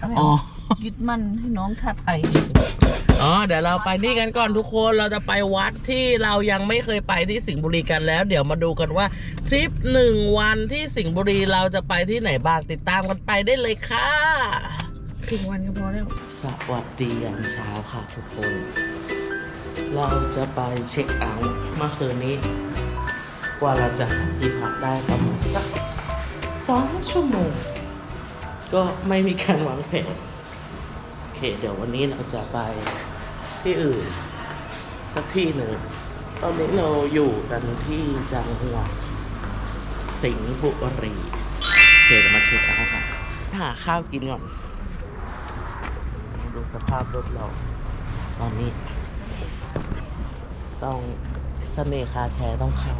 ตลาดบางละจันอะไรอ๋อ ยึดมั่นให้น้องชาติไทย อ๋อเดี๋ยวเราไปนี่กันก่อนทุกคนเราจะไปวัดที่เรายังไม่เคยไปที่สิงห์บุรีกันแล้ว เดี๋ยวมาดูกันว่าทริปหนึ่งวันที่สิงห์บุรีเราจะไปที่ไหนบ้างติดตามกันไปได้เลยค่ะ ถึงวันก็พอแล้ว สวัสดียามเช้าค่ะทุกคน เราจะไปเช็คเอาท์เมื่อคืนนี้ กว่าเราจะหาที่พักได้ประมาณสักสองชั่วโมง ก็ไม่มีการวางแผนโอเค เดี๋ยววันนี้เราจะไปที่อื่น สักที่หนึ่งตอนนี้เราอยู่กันที่จังหวัดสิงห์บุรีโอเคเดี๋ยวมาเช็คเอาท์ค่ะหาข้าวกินก่อนดูสภาพรถเรา ตอนนี้ ต้องเสน่ห์คาแท้ต้องเข้า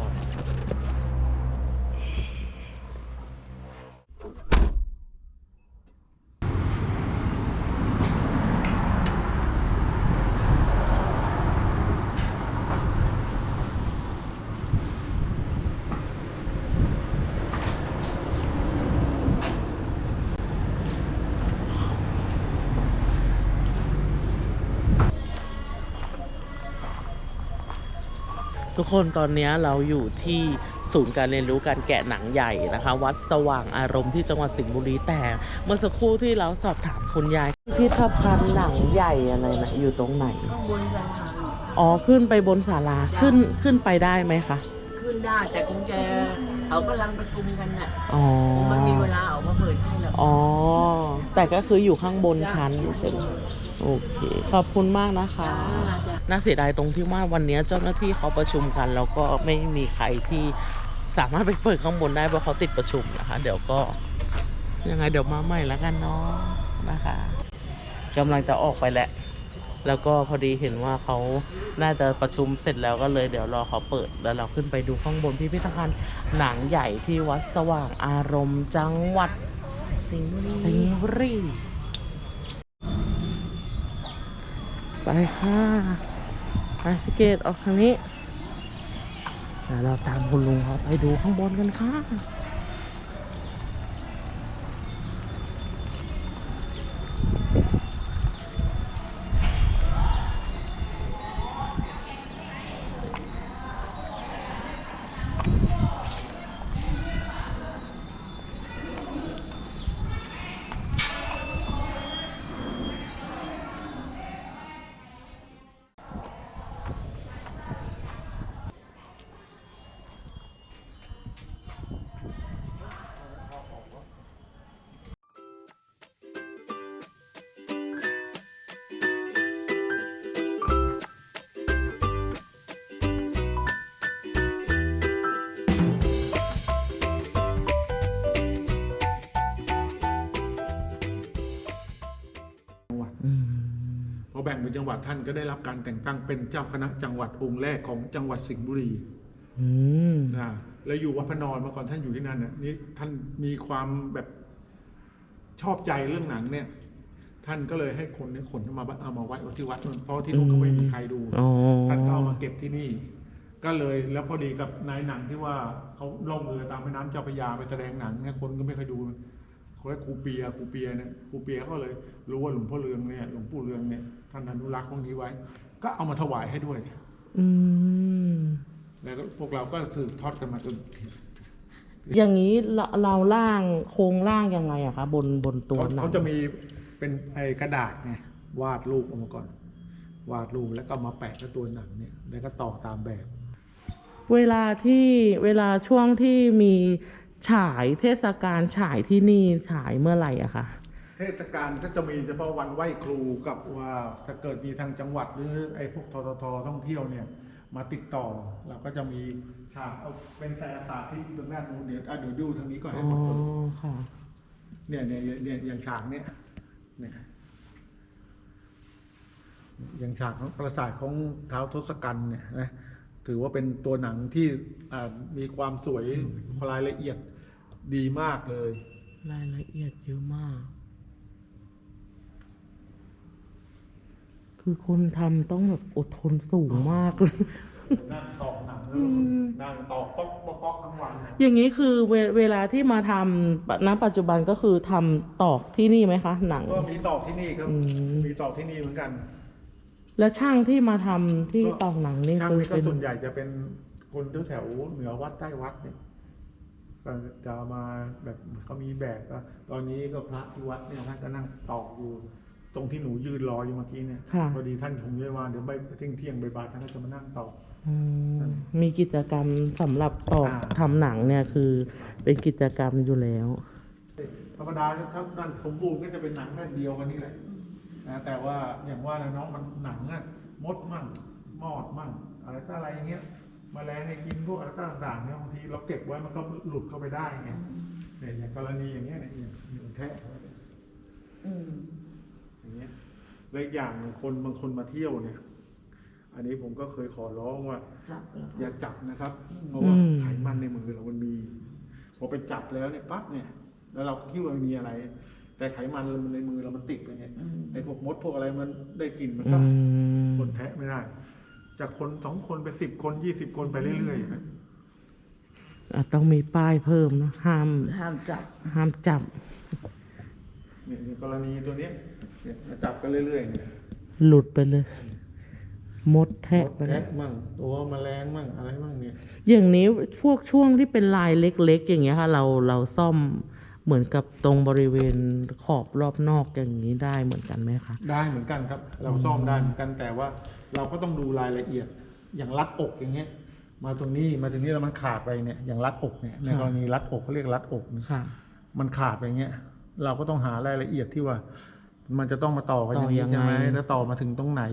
ทุกคนตอนนี้เราอยู่ที่ศูนย์การเรียนรู้การแกะหนังใหญ่นะคะ วัดสว่างอารมณ์ที่จังหวัดสิงห์บุรีแต่ เมื่อสักครู่ที่เราสอบถามคุณยายพิพิธภัณฑ์หนังใหญ่อะไรนะอยู่ตรงไหนข้างบนสะพานอ๋อขึ้นไปบนศาลาขึ้นขึ้นไปได้ไหมคะขึ้นได้แต่คงจะเขากำลังประชุมกันน่ะอ๋อคงไม่มีเวลาออกมาเผยให้หรอกอ๋อแต่ก็คืออยู่ข้างบนชั้นใช่ไหม โอเค ขอบคุณมากนะคะ น่าเสียดายตรงที่ว่าวันนี้เจ้าหน้าที่เขาประชุมกัน แล้วก็ไม่มีใครที่สามารถไปเปิดข้างบนได้เพราะเขาติดประชุมนะคะ เดี๋ยวก็ยังไงเดี๋ยวมาใหม่แล้วกันเนาะนะคะกำลังจะออกไปแหละ แล้วก็พอดีเห็นว่าเขาน่าจะประชุมเสร็จแล้วก็เลยเดี๋ยวรอเขาเปิดแล้วเราขึ้นไปดูข้างบนพิพิธภัณฑ์หนังใหญ่ที่วัดสว่างอารมณ์จังหวัดสิงห์บุรี สิงห์บุรี ไปค่ะไปสเกตออกทางนี้เดี๋ยวเราตามคุณลุงเขาไปดูข้างบนกันค่ะ พอแบ่งเป็นจังหวัดท่านก็ได้รับการแต่งตั้งเป็นเจ้าคณะจังหวัดองค์แรกของจังหวัดสิงห์บุรีอืมนะแล้วอยู่วัดพระนอนมาก่อนท่านอยู่ที่นั่นน่ะนี่ท่านมีความแบบชอบใจเรื่องหนังเนี่ย ท่านก็เลยให้คนเนี่ยขนเอามาเอามาไว้ที่วัดนู่นเพราะที่นู่นก็ไม่มีใครดูอ๋อท่านก็เอามาเก็บที่นี่ ก็เลยแล้วพอดีกับนายหนังที่ว่าเขาล่องเรือตามแม่น้ำเจ้าพระยาไปแสดงหนังเนี่ยคนก็ไม่เคยดู เขาเรียกครูเปียครูเปียเนี่ยครูเปียก็เลยรู้ว่าหลวงพ่อเรืองเนี่ยหลวงปู่เรืองเนี่ยท่านอนุรักษ์พวกนี้ไว้ ก็เอามาถวายให้ด้วยอืมแล้วก็พวกเราก็สืบทอดกันมาจนอย่างนี้เราเราล่างโครงล่างยังไงอะคะบนบนตัวเขาหนังเขาจะมีเป็นไอ้กระดาษไงวาดรูปออกมาก่อน วาดรูปแล้วก็มาแปะกับตัวหนังเนี่ยแล้วก็ต่อตามแบบ เวลาที่เวลาช่วงที่มี ฉายเทศกาลฉายที่นี่ฉายเมื่อไหร่อะคะเทศกาลก็จะมีเฉพาะวันไหว้ครูกับว่าถ้าเกิดมีทางจังหวัดหรือไอ้พวกทททท่องเที่ยวเนี่ยมาติดต่อเราก็จะมีฉากเอาเป็นแสสาธิตตรงด้านนู้นเดี๋ยวอะเดี๋ยวดูทางนี้ก่อนอ๋ให้อหมดเลยค่ะเนี่ยเนี่ยเนี่ยอย่างฉากเนี่ยเนี่ยอย่างฉากของปราสาทของเท้าวทศกัณฐ์เนี่ยนะถือว่าเป็นตัวหนังที่อ่ามีความสวยรายละเอียด ดีมากเลย รายละเอียดเยอะมาก คือคนทำต้องแบบอดทนสูงมากเลย นั่งตอกหนังอืมนั่งตอกป๊อกป๊อกป๊อกทั้งวันอย่างนี้คือเวเวลาที่มาทำณปัจจุบันก็คือทำตอกที่นี่ไหมคะ หนัง ก็มีตอกที่นี่ครับ อืม มีตอกที่นี่เหมือนกันแล้วช่างที่มาทำที่ตอกหนังนี่ช่างคือนี่ก็เป็นส่วนใหญ่จะเป็นคนแถวๆเหนือวัดใต้วัดเนี่ย ก็จะมาแบบเขามีแบบก็ตอนนี้ก็พระที่วัดเนี่ยท่านก็นั่งตอกอยู่ ตรงที่หนูยืนรออยู่เมื่อกี้เนี่ยค่ะพอดีท่านคงเยว่าเดี๋ยวไปเที่ยงเที่ยงๆบ่ายๆท่านก็จะมานั่งตอก อืมมีกิจกรรมสำหรับตอกอ่า ทำหนังเนี่ยคือ เป็นกิจกรรมอยู่แล้ว ธรรมดาถ้าด้านสมบูรณ์ก็จะเป็นหนังแค่เดียวกันนี่แหละนะแต่ว่าอย่างว่านะน้องมันหนังอะมดมั่งมอดมั่ง อะไรก็อะไรอย่างเงี้ย แมลงให้กินพวกอะไรต่างๆเนี่ยบางทีเราเก็บไว้มันก็หลุดเข้าไปได้ไงเนี่ยอย่างกรณีอย่างเงี้ยเนี่ยอย่างแทะอืมอย่างเงี้ยและอีกอย่างหนึ่งคนบางคนมาเที่ยวเนี่ย อันนี้ผมก็เคยขอร้องว่าจับแล้วอย่าจับนะครับเพราะว่าอืมไขมันในมือเรามันมีพอไปจับแล้วเนี่ยปั๊บเนี่ย แล้วเราคิดว่ามันมีอะไร แต่ไขมันในมือเรามันติดไปเนี่ยอืมไอ้พวกมดพวกอะไรมันได้กลิ่นมันอืก็มคนแทะไม่ได้ จากคนสองคนไปสิบคนยี่สิบคนไปเรื่อยๆอะต้องมีป้ายเพิ่มนะห้ามห้ามจับ ห้ามจับ เนี่ยอย่างกรณีตัวเนี้ยเนี่ยจับกันเรื่อยๆเนี่ยหลุดไปเลย มดแทะมดไปเลยแทะมั่งตัวแมลงมั่งอะไรมั่งเนี่ยอย่างนี้พวกช่วงที่เป็นลายเล็ก ๆ อย่างเงี้ยค่ะ เราเราซ่อม เหมือนกับตรงบริเวณขอบรอบนอกอย่างนี้ได้เหมือนกันไหมคะ ได้เหมือนกันครับ เราซ่อมได้เหมือนกันแต่ว่า เราก็ต้องดูรายละเอียดอย่างรัดอกอย่างเงี้ย มาตรงนี้มาตรงนี้แล้วมันขาดไปเนี่ยอย่างรัดอกเนี่ยในค่ะกรณีรัดอกเขาเรียกรัดอกเนี่ยค่ะ มันขาดไปอย่างเงี้ย เราก็ต้องหารายละเอียดที่ว่า มันจะต้องมาต่อกันอย่างนี้ต่อยังไงใช่ไหมแล้วต่อมาถึงตรงไหน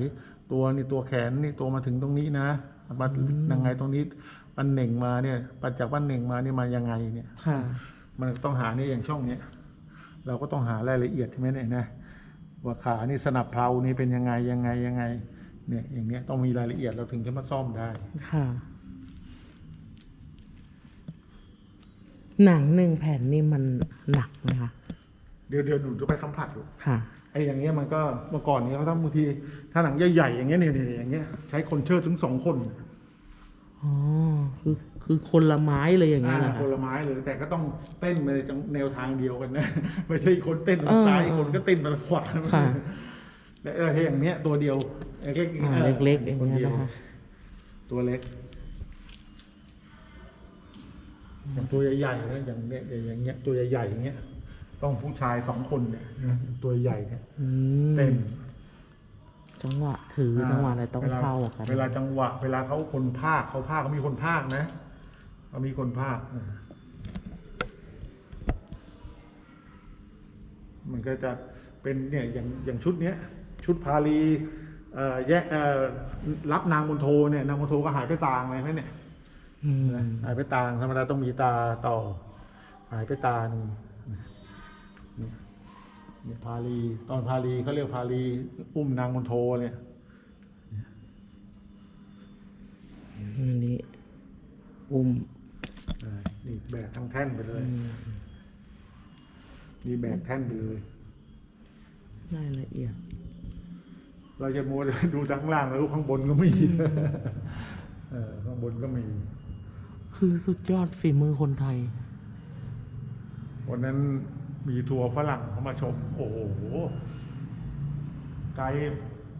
ตัวนี่ตัวแขนนี่ตัวมาถึงตรงนี้นะมายังไงตรงนี้ปันเหน่งมาเนี่ยปันจากปันเหน่งมาเนี่ยมายังไงเนี่ย ค่ะ มันต้องหาเนี่ยอย่างช่องเนี้ยเราก็ต้องหารายละเอียดใช่ไหมเนี่ยนะว่าขานี่สนับเพลานี่เป็นยังไงยังไงยังไง เนี่ยอย่างเนี้ยต้องมีรายละเอียดเราถึงจะมาซ่อมได้ค่ะ หนังหนึ่งแผ่นนี่มันหนักไหมคะเดี๋ยวเดี๋ยวหนูจะไปสัมผัสดูค่ะไอ้อย่างเงี้ยมันก็เมื่อก่อนนี้เขาทำบางที ถ้าหนังใหญ่ๆอย่างเงี้ยเนี่ยเนี่ยอย่างเงี้ยใช้คนเชิดถึงสองคนอ๋อคือ คือคนละไม้เลยอย่างเงี้ยเหรออ่าคะคนละไม้เลยแต่ก็ต้องเต้นไปในแนวทางเดียวกันนะไม่ใช่คนเต้นทางเออซ้ายเออคนก็เต้นไปทางขวาค่ะแต่เออถ้าอย่างเนี้ยตัวเดียวเล็กๆอ่าออเล็กๆอย่างคนเงี้ยดีวนะคะตัวเล็กอย่างตัวใหญ่ๆนะอย่างเนี้ยอย่างเงี้ยตัวใหญ่ๆอย่างเงี้ย ต้องผู้ชายสองคนเนี่ยนะตัวใหญ่เนี่ยอืมเต้นจังหวะถือจังหวะอะไรต้องวลเข้ากันเวลาจังหวะ เวลาเขาคนภาคเขาภาคเขามีคนภาคนะ เขามีคนภาคอ่ามันก็จะเป็นเนี่ยอย่างอย่างชุดเนี้ย ชุดพาลีเอ่อแยกเอ่อรับนางมณโทเนี่ยนางมณโทก็หายไปตางเลยไหมเนี่ยอืมหายไปตางธรรมดาต้องมีตาต่อ หายไปตาหนึ่งเนี่ยเนี่ยพาลีตอนพาลีเขาเรียกพาลีอุ้มนางมณโทเนี่ยอันนี้อุ้มใช่ นี่แบกทั้งแท่นไปเลยอืมนี่แบกแท่นไปเลยรายละเอียด เราจะมัวแต่ดูทั้งล่างแล้วข้างบนก็มีเออข้างบนก็มีคือสุดยอดฝีมือคนไทย วันนั้นมีทัวร์ฝรั่งเขามาชม โอ้โห ไกด์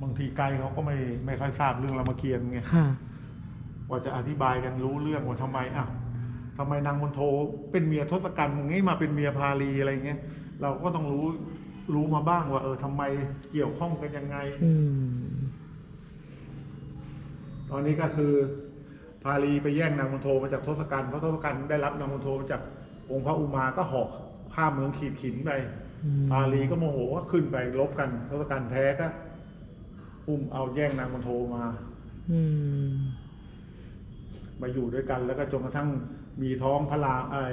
บางทีไกด์เขาก็ไม่ไม่ค่อยทราบเรื่องรามเกียรติ์ไงค่ะกว่าจะอธิบายกันรู้เรื่องว่าทำไมอะ ทำไมนางมณโทเป็นเมียทศกัณฐ์งี้มาเป็นเมียพาลีอะไรเงี้ยเราก็ต้องรู้รู้มาบ้างว่า เออทำไมเกี่ยวข้องกันยังไงอืมตอนนี้ก็คือ พาลีไปแย่งนางมณโทมาจากทศกัณฐ์เพราะทศกัณฐ์ได้รับนางมณโทมาจากองค์พระอุมาก็หอกข้ามเมืองขีดขินไปอืมพาลีก็โมโหก็ขึ้นไปลบกันทศกัณฐ์แพ้ก็อุ้มเอาแย่งนางมณโทมาอืมมาอยู่ด้วยกันแล้วก็จนกระทั่ง มีท้องพระรามไอ้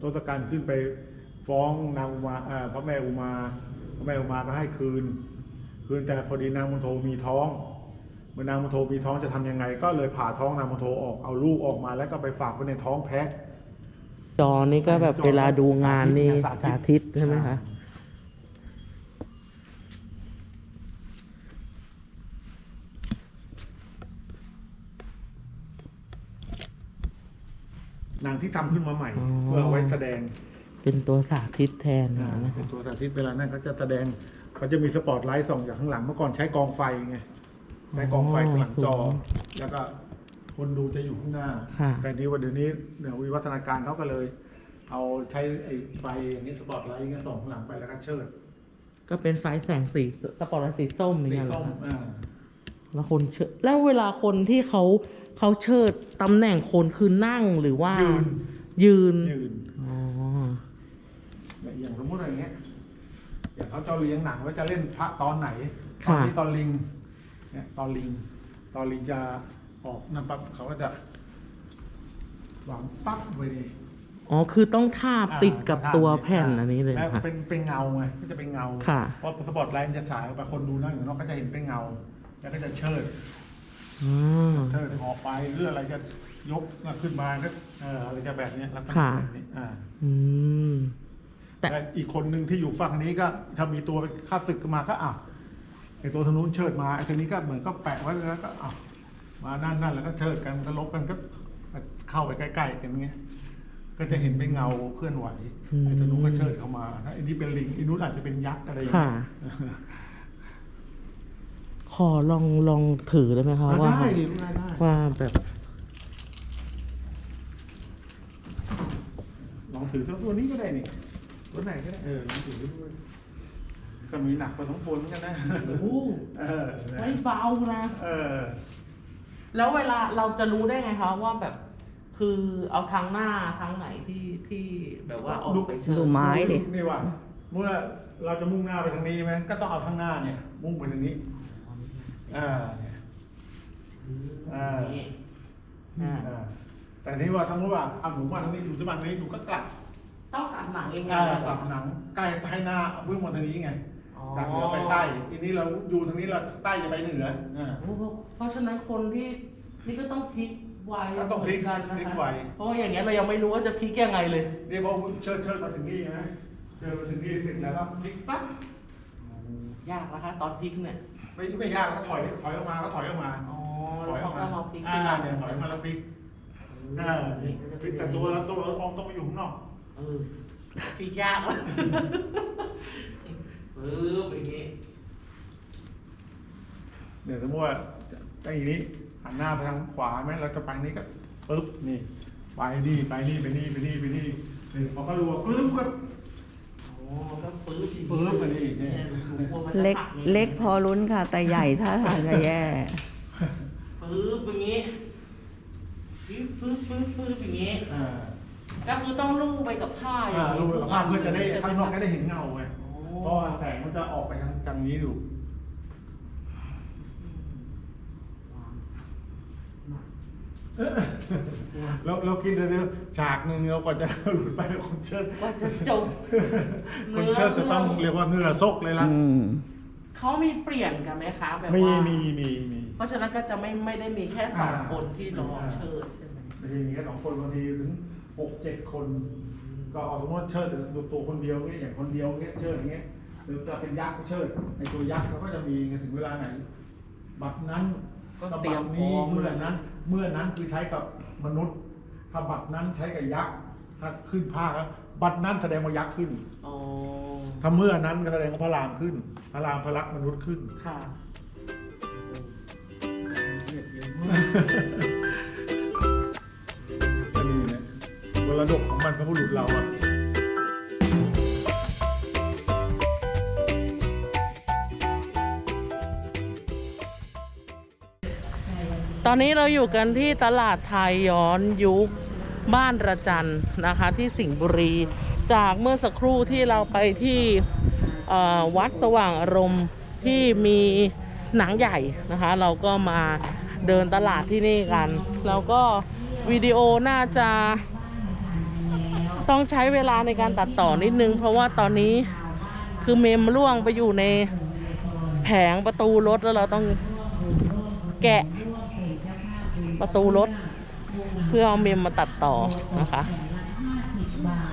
ทศกัณฐ์ขึ้นไปฟ้องนางอุมาเอ่อพระแม่อุมา พระแม่อุมาก็ให้คืน คืนแต่พอดีนางมณโทมีท้อง เมื่อนางมณโทมีท้องจะทำยังไง ก็เลยผ่าท้องนางมณโทออกเอาลูกออกมาแล้วก็ไปฝากไว้ในท้องแพะจอนี่ก็แบบเวลาดูงานนี่สาธิตสาธิตใช่ไหมคะ หนังที่ทำขึ้นมาใหม่ อ๋อ เพื่อเอาไว้แสดงเป็นตัวสาธิตแทนอ่านะเป็คะนตัวสาธิตเวลานั้นเขาจะแสดงเขาจะมีสปอตไลท์ส่องจากข้างหลังเมื่อก่อนใช้กองไฟไงใช้กองไฟข้างหลังจอแล้วก็คนดูจะอยู่ข้างหน้า ค่ะ แต่นี้ว่าเดี๋ยวนี้เนี่ยวิวัฒนาการเขาก็เลย เอาใช้ไอ้ไฟอย่างนี้สปอตไลท์อย่างนี้ส่องข้างหลังไปแล้วก็เชิดก็เป็นไฟแสงสีสปอร์ตไลท์สีส้มอย่างสีเงี้ยเหรส้อมคะอ่า แล้วคนเชิดแล้วเวลาคนที่เขา เขาเชิดตำแหน่งคนคือนั่งหรือว่า ยืน ยืนยืนอ๋อเนี่ยอย่างสมมติอะไรเงี้ยอย่างเขาจะเลี้ยงหนังว่าจะเล่นพระตอนไหนตอนค่ะนี้ตอนลิงเนี่ยตอนลิง ตอนลิงจะออกนั่นปั๊บเขาก็จะวางปั๊บไว้นี่อ๋อ คือต้องทาบติดกับอ่าตัวทาบแผ่นอ่าอันนี้เลยแล้วค่ะเป็นเป็นเงาไงก็จะเป็นเงาค่ะเพราะสปอตไลท์มันจะสายออกไปคนดูนั่งอยู่นอกก็จะเห็นเป็นเงา แล้วก็จะเชิด อ๋อเชิดออกไปหรืออะไรจะยกขึ้นมาก็เอออะไรจะแบบเนี้ยลักษณะค่ะ แบบนี้อ่า อืม แต่ แต่อีกคนหนึ่งที่อยู่ฝั่งนี้ก็ถ้ามีตัวเป็นข้าศึกมาก็อะไอตัวทางนู้นเชิดมาไอตัวนี้ก็เหมือนก็แปะไว้แล้วก็อะมานั่นนั่นแล้วก็เชิดกันก็ลบกันก็เข้าไปใกล้ๆกันเงี้ยก็จะเห็นเป็นเงาเคลื่อนไหวอืมไอตัวนู้นก็เชิดเข้ามาถ้าอันนี้เป็นลิงอันนู้นอาจจะเป็นยักษ์อะไรอย่างค่ะเงี้ย ขอลองลองถือได้ไหมคะว่าได้ดิลูกได้ได้ว่าแบบลองถือสักตัวนี้ก็ได้นี่ตัวไหนก็ได้เออลองถือด้วยก็มีหนักพอสมควรเหมือนกันนะโอ้โหเออไม่เบานะเออ แล้วเวลาเราจะรู้ได้ไงคะว่าแบบ คือเอาทางหน้าทางไหนที่ที่แบบว่าออกไปเชิญดูไม้ดินี่ว่าเมื่อเราจะมุ่งหน้าไปทางนี้ไหมก็ต้องเอาข้างหน้าเนี่ย มุ่งไปทางนี้ อ่าเนี่ยอ่านี่อ่าอ่าแต่นี่ว่าสมมติว่าเอาหนูมาทางนี้หนูจะมาทางนี้หนูก็กลับต้องกลับหนังเองไงอ่ากลับหนังใกล้ให้หน้าวิ่งมาทางนี้ไง อ๋อจากเหนือไปใต้ทีนี้เราอยู่ทางนี้เราใต้จะไปเหนืออ่าโอ้โหเพราะฉะนั้นคนที่นี่ก็ต้องพลิกไวก็ต้องพลิกเหมืนนนะคะพลิกไว เพราะว่าอย่างเงี้ยเรายังไม่รู้ว่าจะพลิกยังไงเลย นี่พอเชิญเชิญมาถึงนี่นะเชิญมาถึงนี่เสร็จแล้วก็พลิกปั๊บ ยากนะคะตอนพลิกเนี่ยไม่ไม่ยากก็ถอยถอยออกมาก็ถอยออกมาอ๋อถแล้วอยอเขาอกก็มามาพลิกอ่าเนี่ยถอยมาแล้วพลิกอ่าพลิกแต่ตัวเราตัวเราอองต้องไปอยู่ข้างนอกเออพลิกยากเลยปึ๊บอย่างงี้เดี๋ยวสมมติว่าไอ้นี้หันหน้าไปทางขวาไหมเราจะไปนี้ก็ปึ๊บนี่ไปนี่ไปนี่ไปนี่ไปนี่ไปนี่นี่พอก็รู้ว่าปึ๊บก็อ๋อก็ปึ๊บอย่างปึ๊บมานี่นี่เนี่ย หนูกลัวมันจะเล็กหันี่เล็กพอลุ้นค่ะ แต่ใหญ่ถ้าทางจะแย่ปึ๊บอย่างงี้ปึ๊บปึ๊บปึ๊บปึ๊บอย่างงี้อ่าก็คือต้องลู่ไปกับผ้าอย่าอ่างนี้รู้แล้วภาพเพื่อจะได้ใช่หมข้างนอกก็ได้เห็นเงาไงอ๋อเพราะว่าแสงมันจะออกไปทางทางนี้อยู่ เออแล้วเราคิดเดี๋ยวๆฉากหนึ่งเรากว่าจะหลุดไปคนเชิดว่าจะจบคนเชิดจะต้องเรียกว่าเหงื่อซกเลยล่ะ อืม เขามีเปลี่ยนกันไหมคะแบบมีว่ามีมีมี เพราะฉะนั้นก็จะไม่ไม่ได้มีแค่สองอ่า คนที่รอเชิญใช่ไหมบางทีมีแค่สองคนบางทีถึงหกเจ็ดคน ก็เอาสมมติเชิดดูตัวคนเดียวเงี้ยอย่างคนเดียวเงี้ยเชิดอย่างเงี้ยหรือจะเป็นยักษ์ก็เชิดไอตัวยักษ์เขาก็จะมีไงถึงเวลาไหน บัตรนั้นก็กับเตรีบัยตมรพร้นี้อมเมื่เลอยนั้น เมื่อนั้นคือใช้กับมนุษย์ถ้าบัตรนั้นใช้กับยักษ์ถ้าขึ้นผ้าแล้วบัตรนั้นแสดงว่ายักษ์ขึ้นอ๋อถ้าเมื่อนั้นก็แสดงว่าพระรามขึ้น พระรามพระลักษมนุษย์ขึ้นค่ะอันนี้เนี่ยมรดกของมันพระบุรุษเราอะ ตอนนี้เราอยู่กันที่ตลาดไทยย้อนยุคบ้านระจันนะคะที่สิงห์บุรี จากเมื่อสักครู่ที่เราไปที่วัดสว่างอารมณ์ที่มีหนังใหญ่นะคะ เราก็มาเดินตลาดที่นี่กัน แล้วก็วิดีโอน่าจะต้องใช้เวลาในการตัดต่อนิดนึง เพราะว่าตอนนี้คือเมมร่วงไปอยู่ในแผงประตูรถแล้วเราต้องแกะ ประตูรถ เพื่อเอาเมมมาตัดต่อนะคะ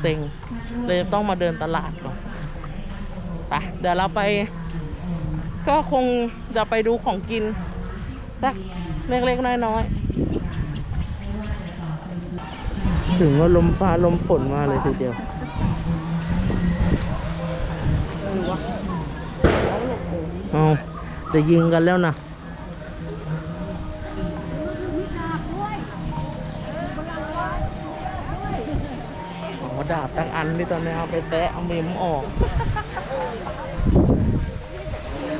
เซ็งเลยต้องมาเดินตลาดก่อนไปเดี๋ยวเราไป ก็คงจะไปดูของกินสักเล็กๆน้อยๆ ถึงว่าลมฟ้าลมฝนมาเลยทีเดียวเอาจะยิงกันแล้วนะ ดาบตั้งอันนี่ตอนนี้เอาไปแตะเอาเมมออก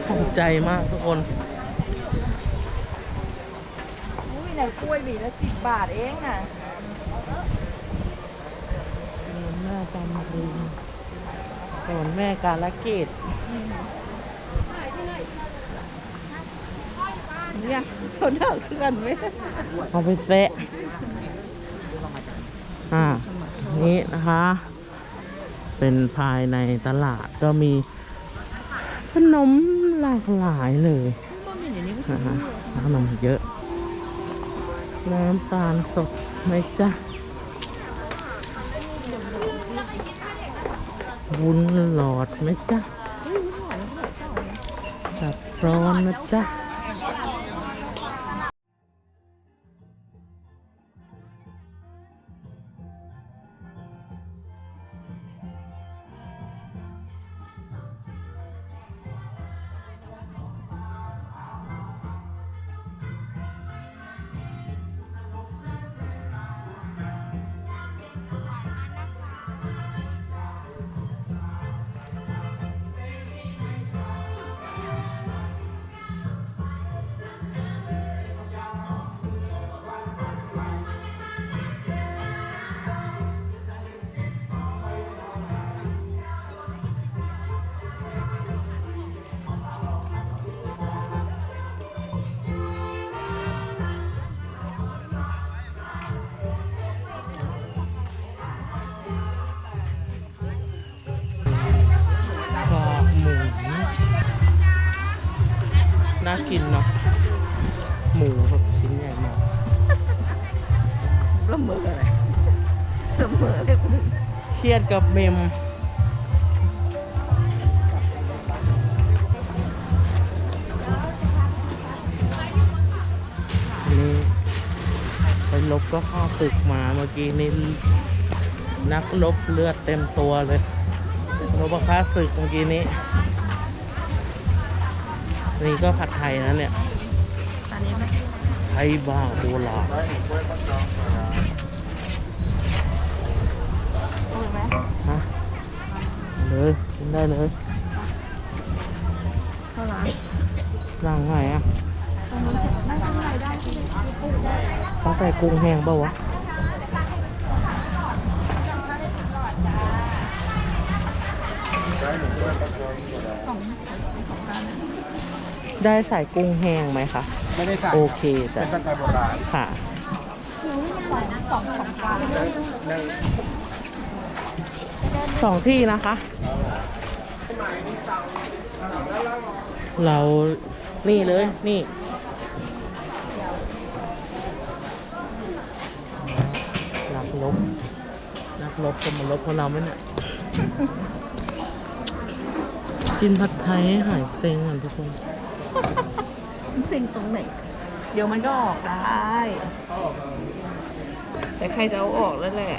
ตกใจมากทุกคนอุ้ยไหนกล้วยหวีละสิบบาทเองน่ะแม่จำลืมสอนแม่การละเกตเนี่ยเขาด่าเพื่อนไหมเอาไปแซะอ่า นี่นะคะ เป็นภายในตลาดก็มีขนมหลากหลายเลยอ่าฮะขนมเยอะ น้ำตาลสดไหมจ๊ะวุ้นหลอดไหมจ๊ะจับร้อนนะจ๊ะ กินเนาะหมูแบบชิ้นใหญ่มากละเมออะไรละเมอเลยเครียดกับเมมนี่ไปลบก็เข้าตึกมาเมื่อกี้นี่นักลบเลือดเต็มตัวเลยลบค่าศึกเมื่อกี้นี้ นี่ก็ผัดไทยนะเนี่ยอันนี้ไหมไทยบ้าโบราณเอาไหมฮะเลยกินได้เลยเข้าร้านร่างไงอะตรงนี้จะไม่ทำอะไรได้ใช่ไหมต้องใส่กุ้งแห้งเปล่าวะ ได้ใส่กุ้งแห้งไหมคะ ไม่ได้ใส่โอเคจ้ะ เป็นผัดไทยโบราณค่ะสองที่นะคะ เรานี่เลย นี่ นักลบ นักลบจะมาลบพวกเราไหมเนี่ย กินผัดไทยให้หายเซ็งก่อนทุกคน มันสิ่งตรงไหน เดี๋ยวมันก็ออกได้ แต่ใครจะเอาออกแล้วแหละ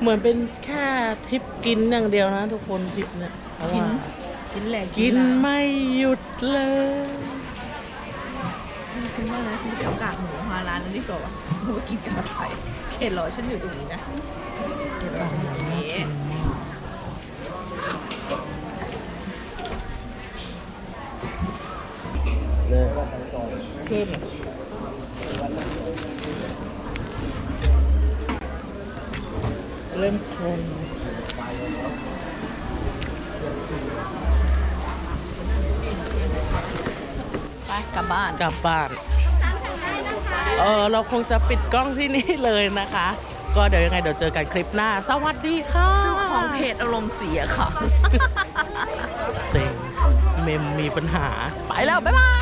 เหมือนเป็นแค่ทริปกินอย่างเดียวนะทุกคนทริปเนี่ยเพราะว่ากินแหลกกินหลายไม่หยุดเลยฉันว่านะฉันจะไปเอากากหมูมาร้านนั้นดีกว่าเพราะว่ากินกับไข่เห็นเหรอฉันอยู่ตรงนี้นะเห็นเหรอฉันอยู่ตรงนี้เลย เข้มเริ่มคนไปกลับบ้านกลับบ้าน เออเราคงจะปิดกล้องที่นี่เลยนะคะ ก็เดี๋ยวยังไงเดี๋ยวเจอกันคลิปหน้า สวัสดีค่ะเจ้าของเพจอารมณ์เสียค่ะ เซ็งเมมมีปัญหา ไปแล้ว บ๊ายบาย